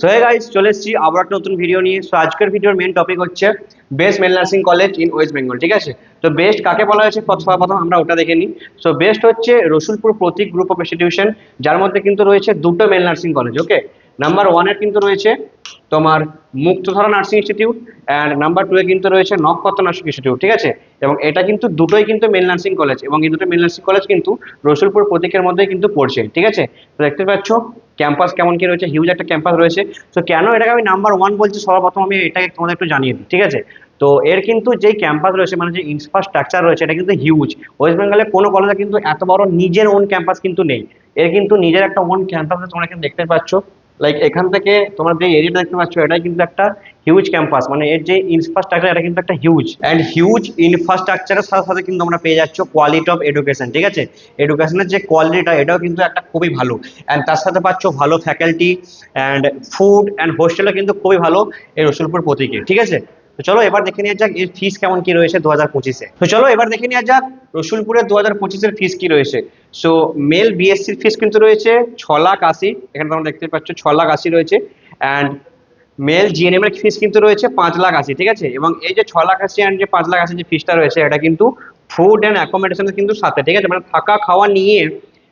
So চলে এসেছি আবার একটা নতুন ভিডিও নিয়ে। সো আজকের ভিডিওর মেন টপিক হচ্ছে best male nursing college in West Bengal ঠিক আছে? তো বেস্ট কাকে বলা হয়েছে? প্রথম আমরা ওটা দেখে নিই। সো বেস্ট হচ্ছে Rasulpur Pratik group of institution যার মধ্যে কিন্তু রয়েছে দুটো male nursing college okay number ওয়ানের কিন্তু রয়েছে তোমার Muktadhara nursing institute and number two এ কিন্তু রয়েছে নবপত্র নার্সিং ইনস্টিটিউট, ঠিক আছে? এবং এটা কিন্তু দুটোই কিন্তু মেল নার্সিং কলেজ এবং এই দুটো মেল নার্সিং কলেজ কিন্তু রসুলপুর প্রতীকের মধ্যেই কিন্তু পড়ছে, ঠিক আছে? তো দেখতে পাচ্ছ ক্যাম্পাস কেমন কি রয়েছে? হিউজ একটা ক্যাম্পাস রয়েছে। তো কেন এটাকে আমি নাম্বার ওয়ান বলছি? সর্বপ্রথম আমি এটাকে তোমাদের একটু জানিয়ে দিই, ঠিক আছে? তো এর কিন্তু যেই ক্যাম্পাস রয়েছে মানে যে ইনফ্রাস্ট্রাকচার রয়েছে, এটা কিন্তু হিউজ ওয়েস্ট বেঙ্গলে কোনো কলেজে কিন্তু এত বড় নিজের ওন ক্যাম্পাস কিন্তু নেই। এর কিন্তু নিজের একটা ওন ক্যাম্পাস তোমরা কিন্তু দেখতে পাচ্ছ। লাইক এখান থেকে তোমরা যে এরিয়াটা দেখতে পাচ্ছ, এটাই কিন্তু একটা হিউজ ক্যাম্পাস মানে এর যে ইনফ্রাস্ট্রাকচার এটা কিন্তু একটা হিউজ অ্যান্ড হিউজ ইনফ্রাস্ট্রাকচারের সাথে সাথে কিন্তু আমরা পেয়ে যাচ্ছ কোয়ালিটি অফ এডুকেশন ঠিক আছে? এডুকেশনের যে কোয়ালিটিটা এটাও কিন্তু একটা খুবই ভালো. অ্যান্ড তার সাথে পাচ্ছ ভালো ফ্যাকাল্টি অ্যান্ড ফুড অ্যান্ড হোস্টেলও কিন্তু খুবই ভালো এই রসুলপুর প্রতীকে ঠিক আছে? তো চলো এবার দেখে নেওয়া যাক এর ফিস কেমন কি রয়েছে দু হাজার পঁচিশে। তো চলো এবার দেখে নেওয়া যাক রসুলপুরের দু হাজার পঁচিশের ফিস কি রয়েছে। সো মেল বিএসসির ফিস কিন্তু রয়েছে ছ লাখ আশি, এখানে তোমরা দেখতে পাচ্ছ ছ লাখ আশি রয়েছে। অ্যান্ড মেল জিএনএম এর ফিস কিন্তু রয়েছে পাঁচ লাখ আশি, ঠিক আছে? এবং এই যে ছ লাখ আশি অ্যান্ড যে পাঁচ লাখ আশি যে ফিসটা রয়েছে, এটা কিন্তু ফুড অ্যান্ড অ্যাকোমোডেশনের কিন্তু সাথে, ঠিক আছে? মানে থাকা খাওয়া নিয়ে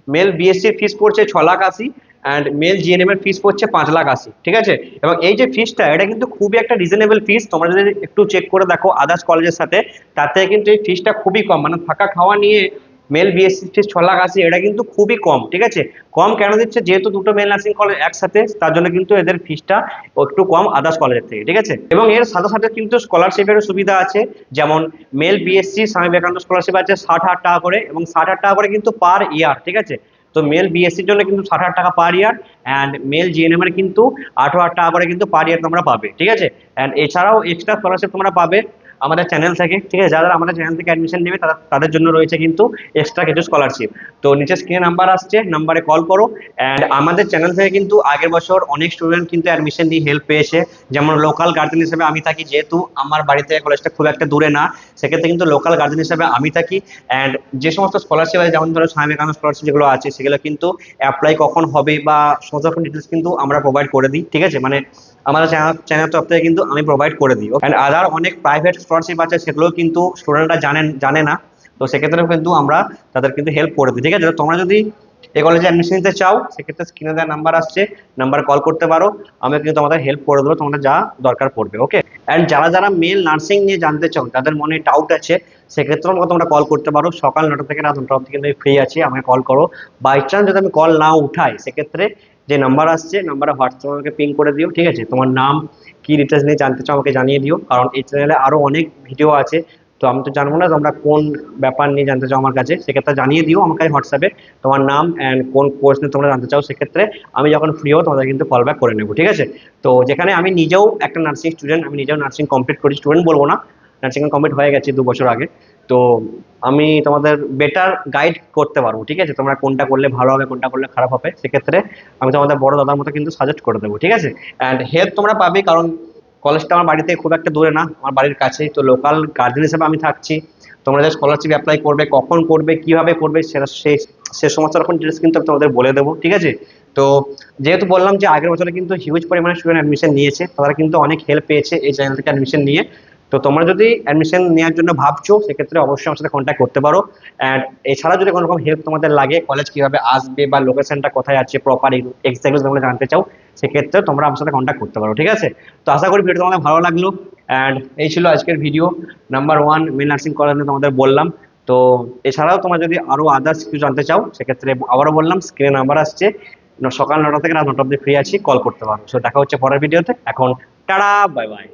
মেল বিএসসির ফিস পড়ছে ছ লাখ আশি অ্যান্ড মেল জিএনএম এর ফিস পড়ছে পাঁচ লাখ আশি, ঠিক আছে? এবং এই যে ফিসটা এটা কিন্তু খুবই একটা রিজনেবল ফিস তোমরা যদি একটু চেক করে দেখো আদার্স কলেজের সাথে, তার থেকে কিন্তু এই ফিসটা খুবই কম। মানে থাকা খাওয়া নিয়ে মেল বিএসসি ফিস ছ লাখ আশি, এটা কিন্তু খুবই কম, ঠিক আছে? কম কেন দিচ্ছে? যেহেতু দুটো মেল নার্সিং কলেজ একসাথে, তার জন্য কিন্তু এদের ফিসটা একটু কম আদার্স কলেজের থেকে, ঠিক আছে? এবং এর সাথে সাথে কিন্তু স্কলারশিপেরও সুবিধা আছে। যেমন mail BSc Swami Vivekananda scholarship আছে ষাট হাজার টাকা করে, এবং ষাট হাজার টাকা করে কিন্তু পার ইয়ার ঠিক আছে? তো মেল বিএসসির জন্য কিন্তু ষাট হাজার টাকা per year and male GNM এর কিন্তু আঠারো হাজার টাকা করে কিন্তু পার ইয়ার তোমরা পাবে, ঠিক আছে? অ্যান্ড এছাড়াও এক্সট্রা স্কলারশিপ তোমরা পাবে আমাদের চ্যানেল থেকে, ঠিক আছে? যারা আমাদের চ্যানেল থেকে অ্যাডমিশন নেবে, তারা তাদের জন্য রয়েছে কিন্তু এক্সট্রা কিছু স্কলারশিপ তো নিচে স্ক্রিনে নাম্বার আসছে নাম্বারে কল করো। অ্যান্ড আমাদের চ্যানেল থেকে কিন্তু আগের বছর অনেক স্টুডেন্ট কিন্তু অ্যাডমিশন নিয়ে হেল্প পেয়েছে। যেমন লোকাল গার্জেন হিসেবে আমি থাকি, যেহেতু আমার বাড়ি থেকে কলেজটা খুব একটা দূরে না, সেক্ষেত্রে কিন্তু লোকাল গার্জেন হিসেবে আমি থাকি। অ্যান্ড যে সমস্ত স্কলারশিপ আছে, যেমন ধরো স্বামী বিবেকানন্দ স্কলারশিপ যেগুলো আছে, সেগুলো কিন্তু অ্যাপ্লাই কখন হবে বা সমস্ত রকম ডিটেলস কিন্তু আমরা প্রোভাইড করে দিই, ঠিক আছে? মানে আমাদের চ্যানেল তরফ থেকে কিন্তু আমি প্রোভাইড করে দিই। অ্যান্ড আদার অনেক প্রাইভেট স্কলারশিপ আছে সেগুলো কিন্তু স্টুডেন্টরা জানেন, জানে না। তো সেক্ষেত্রে কিন্তু আমরা তাদের কিন্তু হেল্প করে দিই, ঠিক আছে? তোমরা যদি এই কলেজে অ্যাডমিশন নিতে চাও, সেক্ষেত্রে স্ক্রিনে দেওয়া নাম্বার আসছে নাম্বার কল করতে পারো। আমি কিন্তু তোমাদের হেল্প করে দেবো তোমাদের যা দরকার পড়বে ওকে অ্যান্ড যারা যারা মেল নার্সিং নিয়ে জানতে চাও তাদের মনে ডাউট আছে, সেক্ষেত্রেও আমাকে তোমরা কল করতে পারো। সকাল নটা থেকে রাত নটা অব্দি কিন্তু ফ্রি আছি, আমাকে কল করো। বাই চান্স যদি আমি কল না উঠাই, সেক্ষেত্রে যে নাম্বার আসছে নাম্বারে হোয়াটসঅ্যাপ আমাকে পিং করে দিও, ঠিক আছে? তোমার নাম, কি ডিটেলস নিয়ে জানতে চাও আমাকে জানিয়ে দিও, কারণ এই চ্যানেলে আরও অনেক ভিডিও আছে। তো আমি তো জানব না তোমরা কোন ব্যাপার নিয়ে জানতে চাও আমার কাছে, সেক্ষেত্রে জানিয়ে দিও আমাকে হোয়াটসঅ্যাপে তোমার নাম অ্যান্ড কোন কোর্স নিয়ে তোমরা জানতে চাও, সেক্ষেত্রে আমি যখন ফ্রি হব তোমাদের কিন্তু কল ব্যাক করে নেব, ঠিক আছে? তো যেখানে আমি নিজেও একটা নার্সিং স্টুডেন্ট আমি নিজেও নার্সিং কমপ্লিট করি স্টুডেন্ট বলব না নার্সিং কমপ্লিট হয়ে গেছে দু বছর আগে। তো আমি তোমাদের বেটার গাইড করতে পারব, ঠিক আছে? তোমরা কোনটা করলে ভালো হবে, কোনটা করলে খারাপ হবে, সেক্ষেত্রে আমি তোমাদের বড় দাদার মতো কিন্তু সাজেস্ট করে দেবো, ঠিক আছে? অ্যান্ড হেল্প তোমরা পাবে, কারণ কলেজটা আমার বাড়িতে খুব একটা দূরে না, আমার বাড়ির কাছেই, তো লোকাল গার্জেন হিসেবে আমি থাকছি। তোমরা যে স্কলারশিপ অ্যাপ্লাই করবে, কখন করবে, কীভাবে করবে, সেটা সেই সে সমস্ত রকম ডিটেলস কিন্তু আমি তোমাদের বলে দেবো, ঠিক আছে? তো যেহেতু বললাম যে আগের বছরে কিন্তু হিউজ পরিমাণে স্টুডেন্ট অ্যাডমিশন নিয়েছে, তারা কিন্তু অনেক হেল্প পেয়েছে এই চ্যানেল থেকে অ্যাডমিশন নিয়ে। তো তোমরা যদি অ্যাডমিশন নেওয়ার জন্য ভাবছ, সেক্ষেত্রে অবশ্যই আমার সাথে কন্ট্যাক্ট করতে পারো। অ্যান্ড এছাড়া যদি কোনো রকম হেল্প তোমাদের লাগে কলেজ কীভাবে আসবে বা লোকেশনটা কোথায় আছে প্রপার এক্সাক্টলি তোমরা জানতে চাও, সেক্ষেত্রে তোমরা আমার সাথে কন্ট্যাক্ট করতে পারো, ঠিক আছে? তো আশা করি ভিডিও তোমাদের ভালো লাগল। অ্যান্ড এই ছিল আজকের video number one male nursing college নিয়ে তোমাদের বললাম। তো এছাড়াও তোমরা যদি আরও আদার্স কিছু জানতে চাও, সেক্ষেত্রে আবারও বললাম স্ক্রিনে নাম্বার আসছে। সকাল নটা থেকে রাত নটা অব্দি ফ্রি আছি কল করতে পারো। সো দেখা হচ্ছে পরের ভিডিওতে এখন, টাটা বাই বাই